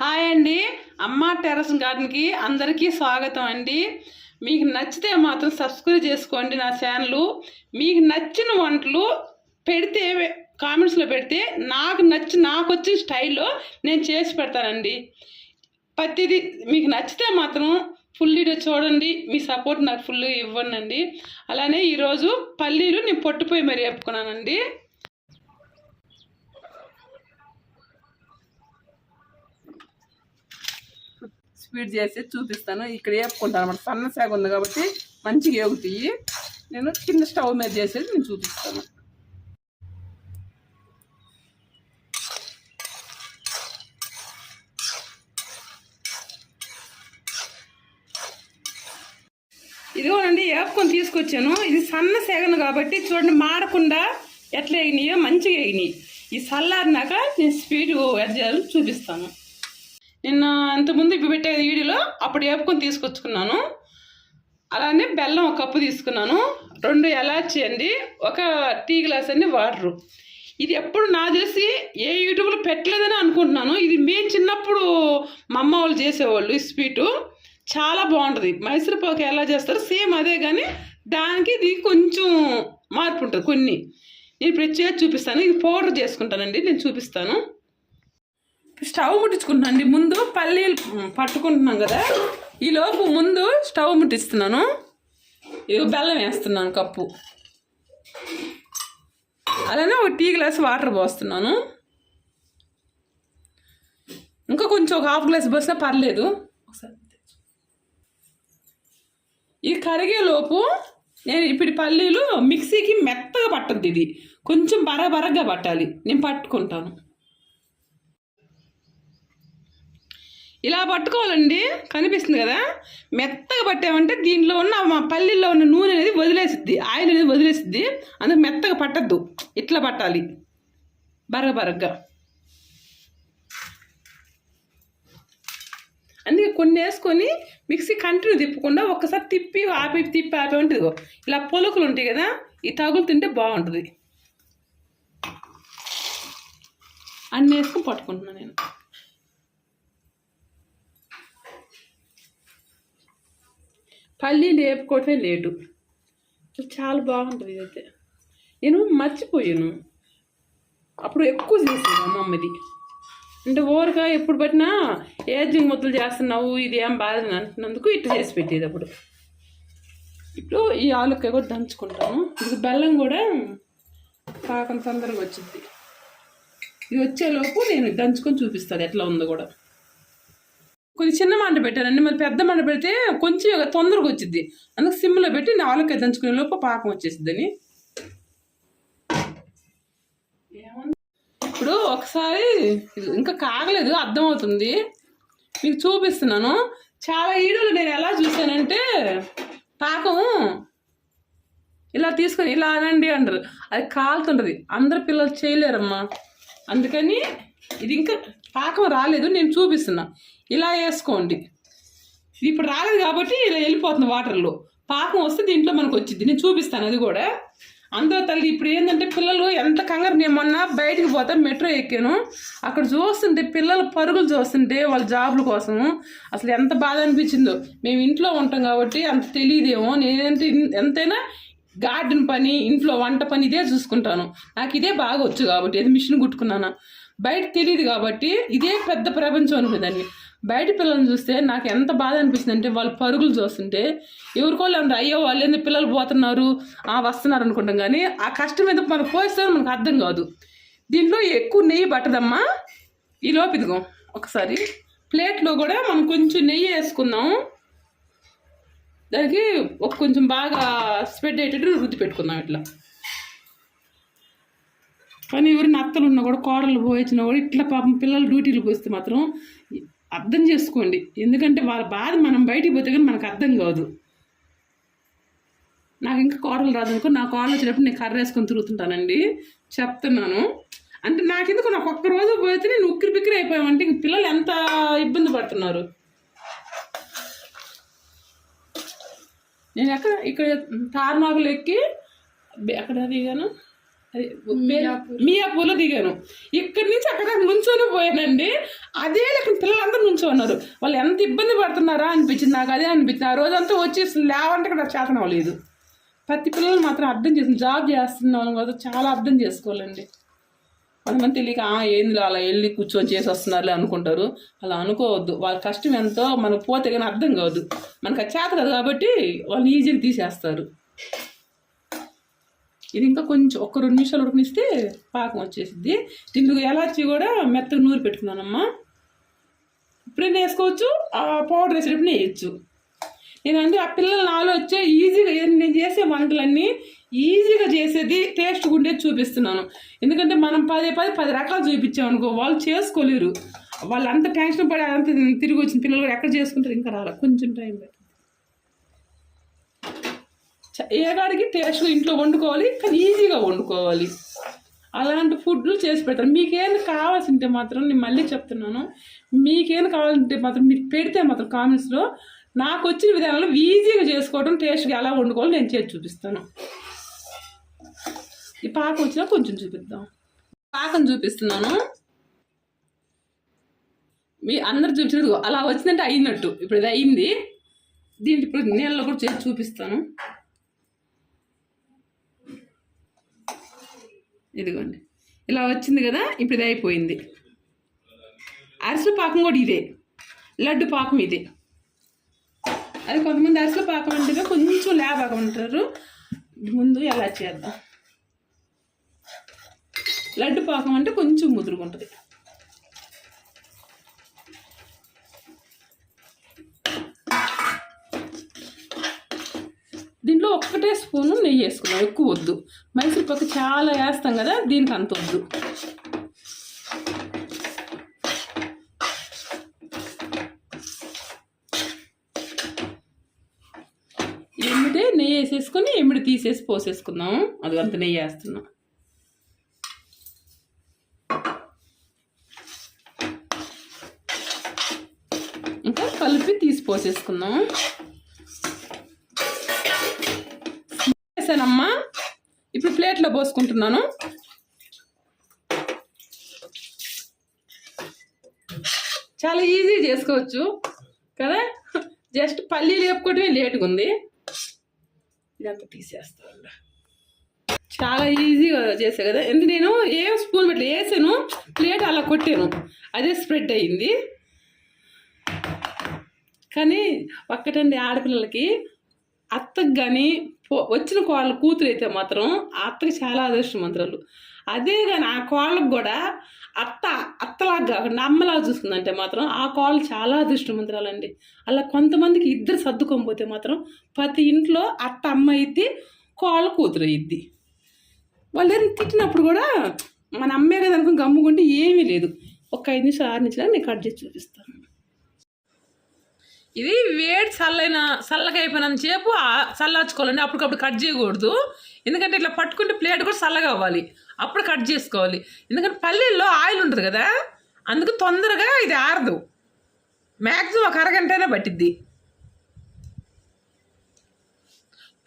Hi అండి. అమ్మ terrace గార్డెన్కి అందరికీ స్వాగతం అండి. మీకు నచ్చితే మాత్రం సబ్స్క్రైబ్ చేసుకోండి నా ఛానల్. మీకు నచ్చిన వంటలు పెడితే కామెంట్స్లో పెడితే నాకు నచ్చి నాకు వచ్చిన స్టైల్లో నేను చేసి పెడతానండి. ప్రతిదీ మీకు నచ్చితే మాత్రం ఫుల్ వీడియో చూడండి. మీ సపోర్ట్ నాకు ఫుల్ ఇవ్వండి. అండి అలానే ఈరోజు పల్లీలు నేను పొట్టుపోయి మరి వేపుకున్నానండి. స్పీడ్ చేసి చూపిస్తాను. ఇక్కడ వేపుకుంటాను అనమాట సన్న శాగ ఉంది కాబట్టి మంచిగా ఏగుతాయి. నేను కింద స్టవ్ మీద చేసేది నేను చూపిస్తాను. ఇదిగోనండి వేపుకొని తీసుకొచ్చాను. ఇది సన్న సేగను కాబట్టి చూడండి మాడకుండా ఎట్లా వేగినాయో మంచిగా వేగినాయి ఈ చల్లారినాక నేను స్పీడ్ యాడ్ చేయాలని చూపిస్తాను. నిన్న ఇంతకుముందు ఇవి పెట్టే వీడియోలో అప్పుడు వేపుకొని తీసుకొచ్చుకున్నాను. అలానే బెల్లం ఒక కప్పు తీసుకున్నాను. రెండు ఎలాచి అండి ఒక టీ గ్లాస్ అండి వాటరు. ఇది ఎప్పుడు నా తెలిసి ఏ యూట్యూబ్లో పెట్టలేదని అనుకుంటున్నాను. ఇది మేము చిన్నప్పుడు మా అమ్మ వాళ్ళు చేసేవాళ్ళు ఈ స్వీటు. చాలా బాగుంటుంది. మైసూరుపాకు ఎలా చేస్తారు సేమ్ అదే కానీ దానికి ఇది కొంచెం మార్పు ఉంటుంది కొన్ని. నేను ప్రత్యేక చూపిస్తాను. ఇది పౌడర్ చేసుకుంటానండి నేను చూపిస్తాను. స్టవ్ ముట్టించుకుంటున్నాను ముందు పల్లీలు పట్టుకుంటున్నాం కదా. ఈ లోపు ముందు స్టవ్ ముట్టిస్తున్నాను. ఇది బెల్లం వేస్తున్నాను కప్పు. అలానే ఒక టీ గ్లాస్ వాటర్ పోస్తున్నాను. ఇంకా కొంచెం ఒక హాఫ్ గ్లాస్ పోసినా పర్లేదు. ఒకసారి ఇది కరిగే లోపు నేను ఇప్పుడు పల్లీలు మిక్సీకి మెత్తగా పట్టద్ది ఇది. కొంచెం బరబరగా పట్టాలి. నేను పట్టుకుంటాను. ఇలా పట్టుకోవాలండి కనిపిస్తుంది కదా? మెత్తగా పట్టామంటే దీంట్లో ఉన్న మా పల్లీల్లో ఉన్న నూనె అనేది వదిలేసిద్ది ఆయిల్ అనేది వదిలేసిద్ది. అందుకు మెత్తగా పట్టద్దు ఇట్లా పట్టాలి. బరగ బరగ్గా. అందుకే కొన్ని వేసుకొని మిక్సీ కంటిన్యూ తిప్పకుండా ఒక్కసారి తిప్పి ఆపి తిప్పి ఆపి ఉంటుంది ఇలా పొలుకులు ఉంటాయి కదా ఈ తగులు తింటే బాగుంటుంది. అన్నీ వేసుకొని పట్టుకుంటున్నాను నేను. పల్లీలు వేపుకోవటమే లేటు. చాలా బాగుంటుంది ఇదైతే. నేను మర్చిపోయాను. అప్పుడు ఎక్కువ చేసాను అమ్మమ్మది. అంటే ఓరగా ఎప్పుడు పట్టినా ఏజింగ్ ముద్దలు చేస్తున్నావు ఇది ఏం బాధ అంటున్నందుకు ఇట్లా చేసి పెట్టేది అప్పుడు. ఇప్పుడు ఈ ఆలుకాయ కూడా దంచుకుంటాము. ఇది బెల్లం కూడా పాకం తొందరగా వచ్చింది ఇది వచ్చేలోపు నేను దంచుకొని చూపిస్తాను ఎట్లా ఉందో కూడా. కొంచెం చిన్న మంట పెట్టానండి మరి పెద్ద మంట పెడితే కొంచెం తొందరగా వచ్చింది అందుకు సిమ్లో పెట్టి నాలుగు దంచుకునే లోపు పాకం వచ్చేసిద్దని. ఇప్పుడు ఒకసారి ఇంకా కాగలేదు అర్థమవుతుంది. మీకు చూపిస్తున్నాను. చాలా ఈడలు నేను ఎలా చూసానంటే పాకం ఇలా తీసుకొని ఇలా అనండి అంటారు. అది కాలుతుంటుంది. అందరు పిల్లలు చేయలేరమ్మా. అందుకని ఇది ఇంకా పాకం రాలేదు నేను చూపిస్తున్నా. ఇలా వేసుకోండి. ఇప్పుడు రాలేదు కాబట్టి ఇలా వెళ్ళిపోతుంది వాటర్లో. పాకం వస్తే దీంట్లో మనకు వచ్చింది. నేను చూపిస్తాను అది కూడా. అందరూ తల్లి ఇప్పుడు ఏంటంటే పిల్లలు ఎంత కంగారు. నేను మొన్న బయటికి పోతే మెట్రో ఎక్కాను. అక్కడ చూస్తుంటే పిల్లలు పరుగులు చూస్తుంటే వాళ్ళ జాబుల కోసం. అసలు ఎంత బాధ అనిపించిందో. మేము ఇంట్లో ఉంటాం కాబట్టి అంత తెలియదేమో. నేనంటే ఎంతైనా గార్డెన్ పని ఇంట్లో వంట పని ఇదే చూసుకుంటాను. నాకు ఇదే బాగా వచ్చు కాబట్టి ఏది మిషన్ కుట్టుకున్నాను. బయట తెలియదు కాబట్టి ఇదే పెద్ద ప్రపంచం అనుకుందాన్ని. బయట పిల్లల్ని చూస్తే నాకు ఎంత బాధ అనిపిస్తుంది అంటే వాళ్ళు పరుగులు చూస్తుంటే ఎవరికోళ్ళు అందరూ అయ్యో వాళ్ళు ఎందుకు పిల్లలు పోతున్నారు? ఆ వస్తున్నారు అనుకుంటాం కానీ ఆ కష్టం ఎందుకు మనం పోయిస్తే మనకు అర్థం కాదు. దీంట్లో ఎక్కువ నెయ్యి పట్టదమ్మా. ఈ లోపిదిగో ఒకసారి ప్లేట్లో కూడా మనం కొంచెం నెయ్యి వేసుకుందాం. దానికి ఒక కొంచెం బాగా స్ప్రెడ్ అయ్యేటట్టు రుద్ది పెట్టుకుందాం ఇట్లా. కానీ ఎవరైనా అత్తలు ఉన్నా కూడా కోడలు పోయించినా కూడా ఇట్లా పాపం పిల్లలు డ్యూటీలు పోస్తే మాత్రం అర్థం చేసుకోండి. ఎందుకంటే వాళ్ళ బాధ మనం బయటికి పోతే కానీ మనకు అర్థం కాదు. నాకు ఇంకా కోడలు రాదనుకో నా కోడలు వచ్చినప్పుడు నేను కర్ర వేసుకొని తిరుగుతుంటానండి. చెప్తున్నాను. అంటే నాకెందుకు? నాకు ఒక్క రోజు పోతే నేను ఉక్కిరి బిక్కిరి అయిపోయామంటే ఇంక పిల్లలు ఎంత ఇబ్బంది పడుతున్నారు? నేను ఎక్కడ ఇక్కడ తార్నాకులు ఎక్కి ఎక్కడ దిగాను మియాపూర్లో దిగాను. ఇక్కడి నుంచి అక్కడ నుంచొని పోయానండి. అదే లెక్క పిల్లలందరూ నుంచో ఉన్నారు వాళ్ళు ఎంత ఇబ్బంది పడుతున్నారా అనిపించింది నాకు అదే అనిపించింది. ఆ రోజంతా వచ్చేసి లేవంటే కూడా చేతనం లేదు ప్రతి పిల్లలు మాత్రం అర్థం చేసి జాబ్ చేస్తున్నాం కదా చాలా అర్థం చేసుకోవాలండి. కొంతమంది తెలియక "ఆ, ఏంది అలా వెళ్ళి కూర్చొని చేసి వస్తున్నారులే అనుకుంటారు. అలా అనుకోవద్దు. వాళ్ళ కష్టం ఎంతో మనకు పోతే కానీ అర్థం కావద్దు మనకు అది చేత కదా కాబట్టి వాళ్ళు ఈజీగా తీసేస్తారు. ఇది ఇంకా కొంచెం ఒక రెండు నిమిషాలు ఉడకనిస్తే పాకం వచ్చేసిద్ది. దీనికి ఎలాచి కూడా మెత్తగా నూరి పెట్టుకున్నానమ్మా ఇప్పుడైనా వేసుకోవచ్చు ఆ పౌడర్ వేసేటప్పుడు వేయచ్చు నేను అంటే ఆ పిల్లలు నాలో వచ్చే ఈజీగా నేను చేసే వంటలన్నీ ఈజీగా చేసేది టేస్ట్గా ఉండేది చూపిస్తున్నాను. ఎందుకంటే మనం పదే పదే పది రకాలు చూపించామనుకో వాళ్ళు చేసుకోలేరు. వాళ్ళు అంత టెన్షన్ పడి అంత తిరిగి వచ్చిన పిల్లలు కూడా ఎక్కడ చేసుకుంటారు? ఇంకా రాలే. కొంచెం టైం పడుతుంది. చ- ఏగాడికి టేస్ట్ ఇంట్లో వండుకోవాలి కానీ ఈజీగా వండుకోవాలి. అలాంటి ఫుడ్లు చేసి పెడతాను మీకేం కావాల్సింటే మాత్రం నేను మళ్ళీ చెప్తున్నాను. మీకేం కావాలంటే మాత్రం మీరు పెడితే మాత్రం కామెంట్స్లో నాకు వచ్చిన విధానంలో ఈజీగా చేసుకోవడం టేస్ట్గా ఎలా వండుకోవాలి నేను చేసి చూపిస్తాను. ఈ పాకం వచ్చినా కొంచెం చూపిద్దాం. పాకం చూపిస్తున్నాను. మీ అందరు చూపించదు అలా వచ్చిందంటే అయినట్టు. ఇప్పుడు ఇది అయింది. దీంట్లో ఇప్పుడు నీళ్ళలో కూడా చేసి చూపిస్తాను. ఇదిగోండి. ఇలా వచ్చింది కదా ఇప్పుడు ఇది అయిపోయింది. అరిసెల పాకం కూడా ఇదే. లడ్డు పాకం ఇదే. అది కొంతమంది అరిసెల పాకం అంటే కొంచెం లేపాకం అంటారు. ముందు ఎలా చేద్దాం? లడ్డు పాకం అంటే కొంచెం ముదురుగుంటుంది ఉంటుంది. స్పూను నెయ్యి వేసుకున్నాం ఎక్కువ వద్దు. మైసూర్ చాలా వేస్తాం కదా దీనికి అంత వద్దు. ఎమ్మిడే నెయ్యి వేసేసుకొని ఎమ్మిడి తీసేసి పోసేసుకుందాం. అది అంత నెయ్యి వేస్తున్నాం. ఇంకా కలిపి తీసి పోసేసుకుందాం. వేసానమ్మా ఇప్పుడు ప్లేట్లో పోసుకుంటున్నాను. చాలా ఈజీ చేసుకోవచ్చు. కదా? జస్ట్ పల్లీలు వేపుకోవటమే లేటుగా ఉంది. ఇదంతా తీసేస్తాను చాలా ఈజీగా చేసా కదా? ఎందుకు నేను ఏం స్పూన్ పెట్టి వేసాను ప్లేట్ అలా కొట్టాను. అదే స్ప్రెడ్ అయ్యింది కానీ ఒక్కటండి ఆడపిల్లలకి అత్తకు కానీ వచ్చిన కోళ్ళ కూతురు అయితే మాత్రం ఆ అత్తకి చాలా అదృష్టమంతురాలు అదే కానీ ఆ కోళ్ళకు కూడా అత్త అత్తలాగా కాకుండా అమ్మలాగా చూసుకుందంటే మాత్రం ఆ కోళ్ళు చాలా అదృష్టమంతురాలండి అలా కొంతమందికి ఇద్దరు సర్దుకోకపోతే మాత్రం ప్రతి ఇంట్లో అత్త అమ్మ అయితే కోళ్ళ కూతురు అయ్యిద్ది వాళ్ళు ఏదైనా తిట్టినప్పుడు కూడా మన అమ్మే కదా అనుకుని గమ్ముకుంటే ఏమీ లేదు. ఒక ఐదు నిమిషాలు ఆరు నిమిషాలు నేను కట్ చేసి చూపిస్తాను. ఇది వేడి చల్లైన చల్లగా అయిపోయినంత సేపు చల్లార్చుకోవాలండి. అప్పటికప్పుడు కట్ చేయకూడదు. ఎందుకంటే ఇట్లా పట్టుకుంటే ప్లేట్ కూడా చల్లగా అవ్వాలి. అప్పుడు కట్ చేసుకోవాలి. ఎందుకంటే పల్లీల్లో ఆయిల్ ఉంటుంది కదా అందుకు తొందరగా ఇది ఆరదు. మ్యాక్సిమం ఒక అరగంటనే పట్టిద్ది.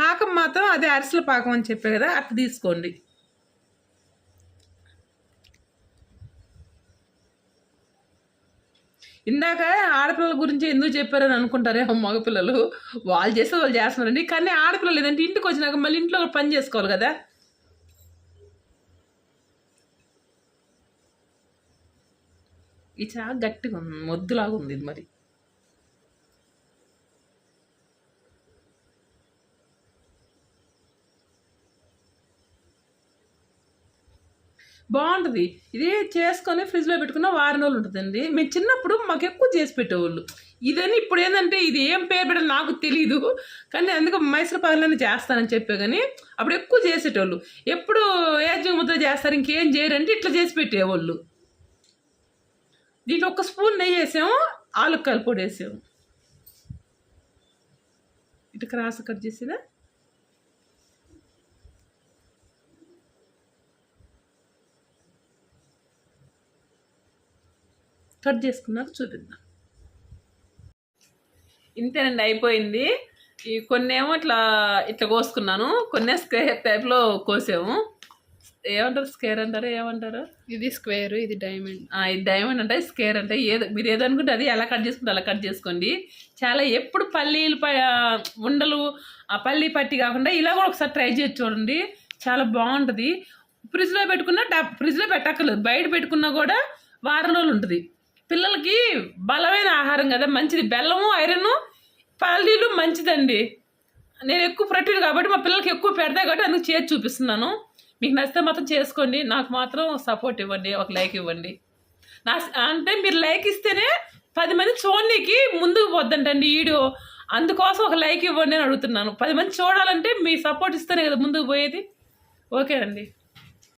పాకం మాత్రం అదే అరిసెల పాకం అని చెప్పే కదా అట్లా తీసుకోండి. ఇందాక ఆడపిల్లల గురించి ఎందుకు చెప్పారని అనుకుంటారేమో మగపిల్లలు. వాళ్ళు చేస్తే వాళ్ళు చేస్తున్నారండి. కానీ ఆడపిల్లలు ఏదంటే ఇంటికి వచ్చినాక మళ్ళీ ఇంట్లో పని చేసుకోవాలి కదా. ఇది చాలా గట్టిగా ఉంది మొద్దులాగా ఉంది ఇది మరి. బాగుంటుంది. ఇది చేసుకొని ఫ్రిడ్జ్లో పెట్టుకున్న వారం రోజులు ఉంటుందండి మేము చిన్నప్పుడు మాకు ఎక్కువ చేసి పెట్టేవాళ్ళు. ఇదని ఇప్పుడు ఏంటంటే ఇది ఏం పేరు పెట్టాలి నాకు తెలియదు కానీ అందుకే మైసూర్ చేస్తానని చెప్పే కానీ అప్పుడు ఎక్కువ చేసేటోళ్ళు. ఎప్పుడు ఏజ్ ముద్ద చేస్తారు ఇంకేం చేయరంటే ఇట్లా చేసి పెట్టేవాళ్ళు. దీంట్లో ఒక స్పూన్ నెయ్యి వేసాము ఆలుక్కలు పొడి వేసాము. ఇటు క్రాస్ కట్ చేసేదా? కట్ చేసుకున్నాక చూపిద్దాం. ఇంతేనండి అయిపోయింది. ఈ కొన్ని ఏమో ఇట్లా ఇట్లా కోసుకున్నాను. కొన్ని స్క్వేర్ టైప్లో కోసాము. ఏమంటారు? స్కేర్ అంటారు? ఏమంటారు? ఇది స్క్వేర్ ఇది డైమండ్. ఇది డైమండ్ అంటే స్కేర్ అంటే ఏదో మీరు ఏదనుకుంటే అది ఎలా కట్ చేసుకుంటే అలా కట్ చేసుకోండి. చాలా ఎప్పుడు పల్లీలు ఉండలు ఆ పల్లీ పట్టి కాకుండా ఇలా కూడా ఒకసారి ట్రై చేసి చూడండి. చాలా బాగుంటుంది. ఫ్రిడ్జ్లో పెట్టుకున్నా ఫ్రిడ్జ్లో పెట్టక్కర్లేదు. బయట పెట్టుకున్నా కూడా వారం రోజులు ఉంటుంది. పిల్లలకి బలమైన ఆహారం కదా మంచిది. బెల్లము ఐరన్ పల్లీలు మంచిదండి. నేను ఎక్కువ ప్రోటీన్ కాబట్టి మా పిల్లలకి ఎక్కువ పెడతా కాబట్టి అందుకు చేసి చూపిస్తున్నాను. మీకు నచ్చితే మాత్రం చేసుకోండి. నాకు మాత్రం సపోర్ట్ ఇవ్వండి ఒక లైక్ ఇవ్వండి. నా అంటే మీరు లైక్ ఇస్తేనే పది మంది చూడనీకి ముందుకు పోద్దంటండి వీడియో. అందుకోసం ఒక లైక్ ఇవ్వండి అని అడుగుతున్నాను. పది మంది చూడాలంటే మీ సపోర్ట్ ఇస్తేనే కదా ముందుకు పోయేది. ఓకే అండి.